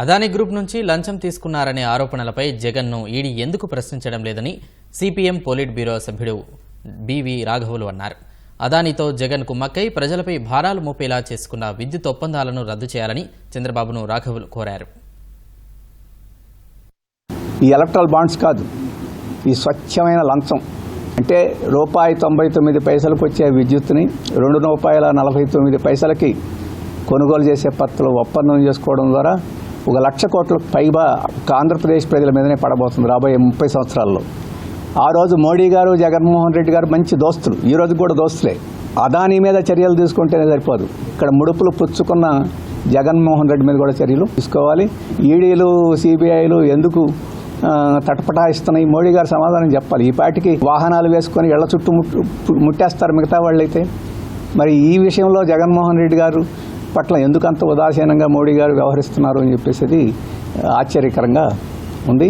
Adani group నుంచి లంచం తీసుకున్నారనే ఆరోపణలపై జగన్ను ఈడీ ఎందుకు ప్రశ్నించడం లేదని సిపిఎం పోలిట్ బ్యూరో సభ్యుడు బివి రాఘవులు అన్నారు. అదానితో జగన్ కుమ్మక్కై ప్రజలపై భారాలు మోపేలా చేసుకున్న విద్యుత్ ఒప్పందాలను రద్దు చేయాలని చంద్రబాబును రాఘవులు కోరారు. ఈ ఎలక్ట్రల్ బాండ్స్ కాదు ఈ స్వచ్ఛమైన లంచం. అంటే రూపాయి తొంభై తొమ్మిది పైసలకు వచ్చే విద్యుత్ని రెండు రూపాయల నలభై తొమ్మిది పైసలకి కొనుగోలు చేసే పత్రులు ఒప్పందం చేసుకోవడం ద్వారా ఒక లక్ష కోట్లకు పైగా ఆంధ్రప్రదేశ్ ప్రజల మీదనే పడబోతుంది రాబోయే ముప్పై సంవత్సరాల్లో. ఆ రోజు మోడీ గారు జగన్మోహన్ రెడ్డి గారు మంచి దోస్తులు. ఈ రోజు కూడా దోస్తులే. అదానీ మీద చర్యలు తీసుకుంటేనే సరిపోదు. ఇక్కడ ముడుపులు పుచ్చుకున్న జగన్మోహన్ రెడ్డి మీద కూడా చర్యలు తీసుకోవాలి. ఈడీలు సిబిఐలు ఎందుకు తటపటాయిస్తున్నాయి? మోడీ గారు సమాధానం చెప్పాలి. ఈ పాటికి వాహనాలు వేసుకొని ఇళ్ళ చుట్టూ ముట్టేస్తారు మిగతా వాళ్ళైతే. మరి ఈ విషయంలో జగన్మోహన్ రెడ్డి గారు పట్ల ఎందుకంత ఉదాసీనంగా మోడీ గారు వ్యవహరిస్తున్నారు అని చెప్పేసి ఆశ్చర్యకరంగా ఉంది.